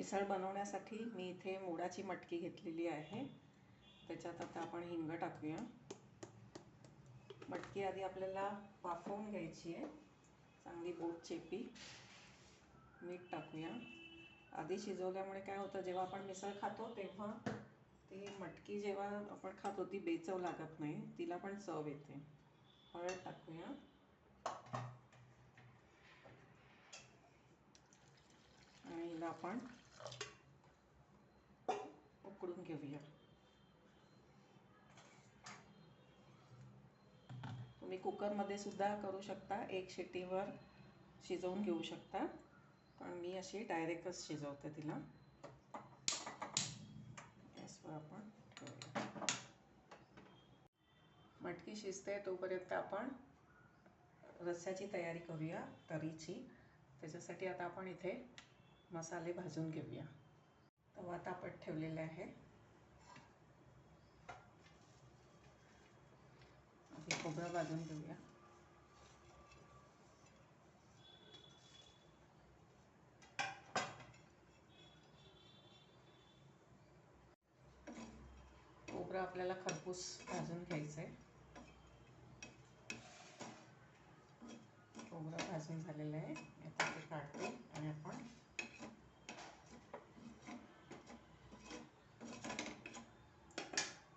मिसळ बनवण्यासाठी मी इथे मोडाची मटकी घेतलेली आहे. त्याच्यात आता आपण हिंग टाकूया. मटकी आधी आपल्याला वाफवून घ्यायची आहे. चांगली बोट चेपी. मीठ टाकूया. आधी शिजवल्यामुळे काय होतं जेव्हा आपण मिसळ खातो तेव्हा ती मटकी जेव्हा आपण खातो ती बेचव लागत नाही. तिला पण चव येते. हळद टाकूया. आणि हिला आपण घेऊया तुम्ही कुकरमध्ये सुद्धा करू शकता एक शिटीवर शिजवून घेऊ शकता. पण मी अशी डायरेक्टच शिजवते तिला. गॅसवर आपण ठेवूया. मटकी शिजते तोपर्यंत आपण रस्स्याची तयारी करूया तरीची. त्याच्यासाठी आता आपण इथे मसाले भाजून घेऊया. तवा तापत ठेवलेला आहे. आधी खोबरं भाजून घेऊया खोबरं आपल्याला खरपूस भाजून घ्यायचं आहे खोबरं भाजून झालेलं आहे आता ते काढते आणि आपण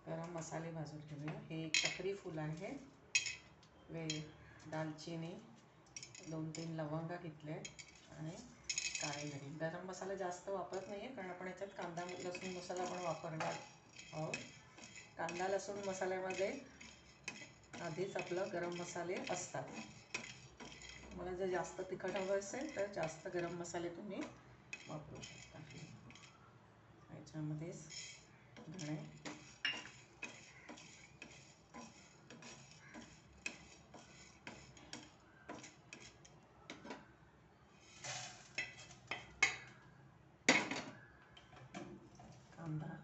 गरम मसाले भाजून घेऊया. हे एक चक्री फूल आहे वे दालचिनी दोन तीन लवंगा घेतले आणि काळे मिरी गरम मसाला जास्त वापरत नाही आहे कारण आपण याच्यात कांदा लसूण मसाला पण वापरणार आहोत. कांदा लसूण मसाल्यामध्ये आधीच आपलं गरम मसाले असतात. मला जर जास्त तिखट हवं असेल तर जास्त गरम मसाले तुम्ही वापरू शकता. याच्यामध्येच धणे कांदा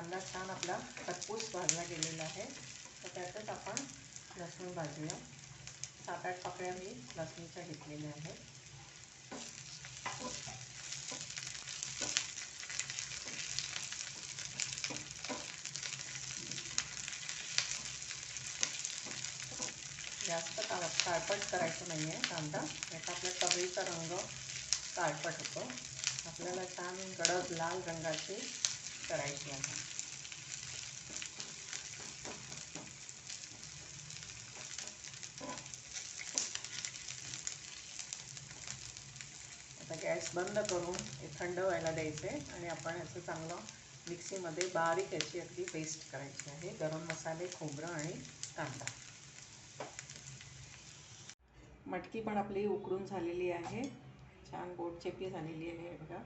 कांदा छान आपला खरपूस भाजला गेलेला आहे. तर त्यातच आपण लसूण भाजूया. सात आठ पाकळ्या मी लसणीच्या घेतलेल्या आहेत. जास्त काळ काळपट करायचं नाही आहे कांदा. याचा आपल्या तवळीचा रंग काळपट होतो. आपल्याला छान गडद लाल रंगाची करायची आहे आता गॅस बंद करून हे थंड व्हायला द्यायचं आहे आणि आपण याचं चांगलं मिक्सीमध्ये बारीक याची अगदी पेस्ट करायची आहे. गरम मसाले खोबरं आणि कांदा. मटकी पण आपली उकडून झालेली आहे. छान गोडचेपी झालेली आहे बघा.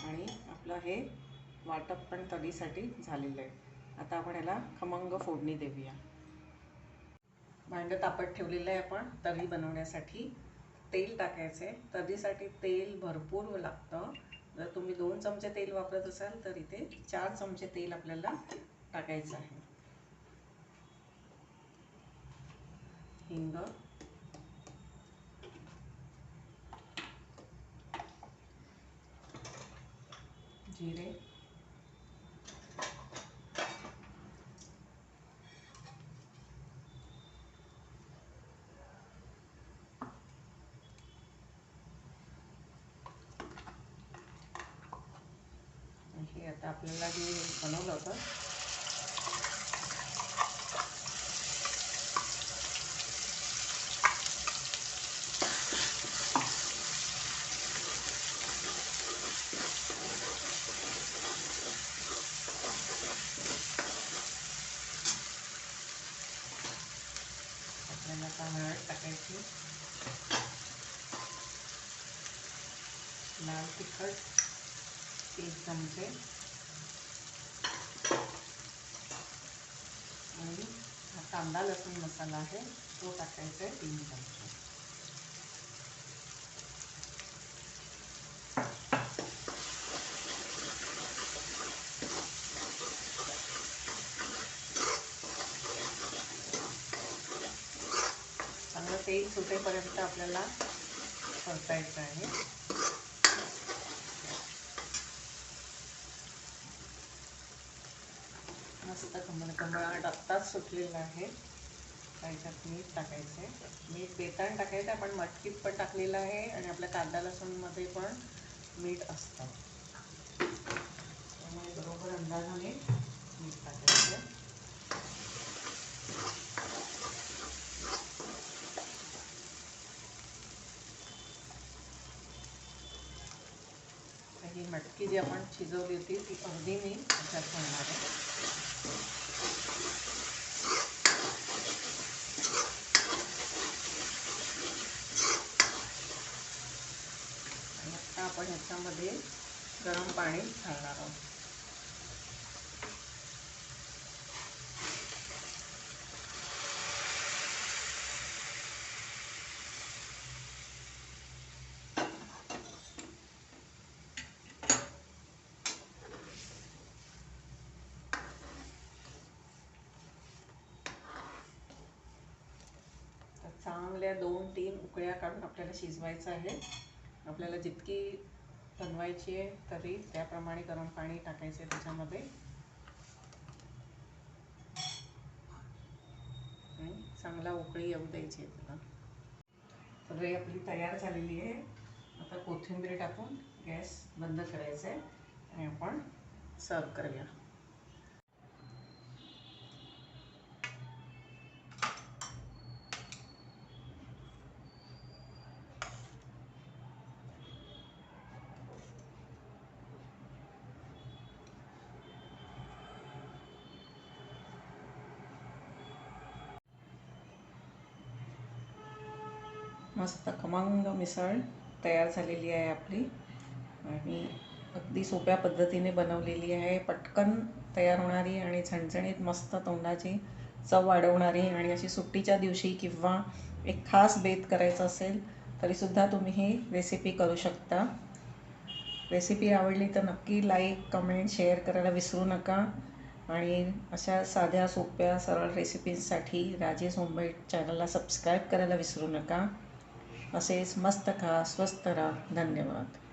आणि आपलं हे वाटप पण तडीसाठी झालेलं आहे. आता आपण याला खमंग फोडणी देऊया. भांडं तापत ठेवलेलं आहे आपण तरी बनवण्यासाठी. तेल टाकायचं आहे तर्रीसाठी तेल भरपूर लागतं. जर तुम्ही दोन चमचे तेल वापरत असाल तर इथे चार चमचे तेल आपल्याला टाकायचं आहे. हिंग. जिरे. आता आपल्याला जे होतं. लाल तिखट तीन चमचे. आणि हा कांदा लसूण मसाला आहे तो टाकायचा आहे तीन चमचे. चांगलं तेल सुटेपर्यंत आपल्याला परतायचं आहे. मस्त कमळ कमळ आत्ताच सुटलेला आहे. त्याच्यात मीठ टाकायचं आहे मीठ बेतान टाकायचं आहे आपण मटकीत पण टाकलेलं आहे आणि आपल्या कांदा लसूणमध्ये पण मीठ असतं. त्यामुळे बरोबर अंदाजाने मीठ टाकायचं ही मटकी जी आपण शिजवली होती ती अर्धी मी त्याच्यात घालणार आहे. आणि आता आपण ह्याच्यामध्ये गरम पाणी घालणार आहोत. चांगल्या दोन तीन उकळ्या काढून आपल्याला शिजवायचं आहे. आपल्याला जितकी बनवायची आहे तरी त्याप्रमाणे गरम पाणी टाकायचं आहे त्याच्यामध्ये. चांगला उकळी येऊ द्यायची आहे त्याला. सगळी आपली तयार झालेली आहे. आता कोथिंबीर टाकून गॅस बंद करायचा आहे. आणि आपण सर्व करूया. मस्त खमंग मिसळ तयार झालेली आहे आपली. आणि अगदी सोप्या पद्धतीने बनवलेली आहे. पटकन तयार होणारी आणि झणझणीत मस्त तोंडाची चव वाढवणारी आणि अशी सुट्टीच्या दिवशी किंवा एक खास बेत करायचं असेल तरीसुद्धा तुम्ही ही रेसिपी करू शकता. रेसिपी आवडली तर नक्की लाईक कमेंट शेअर करायला विसरू नका. आणि अशा साध्या सोप्या सरळ रेसिपींसाठी राजेश होममेड चॅनलला सबस्क्राईब करायला विसरू नका. असेच मस्त खा स्वस्त राहा धन्यवाद.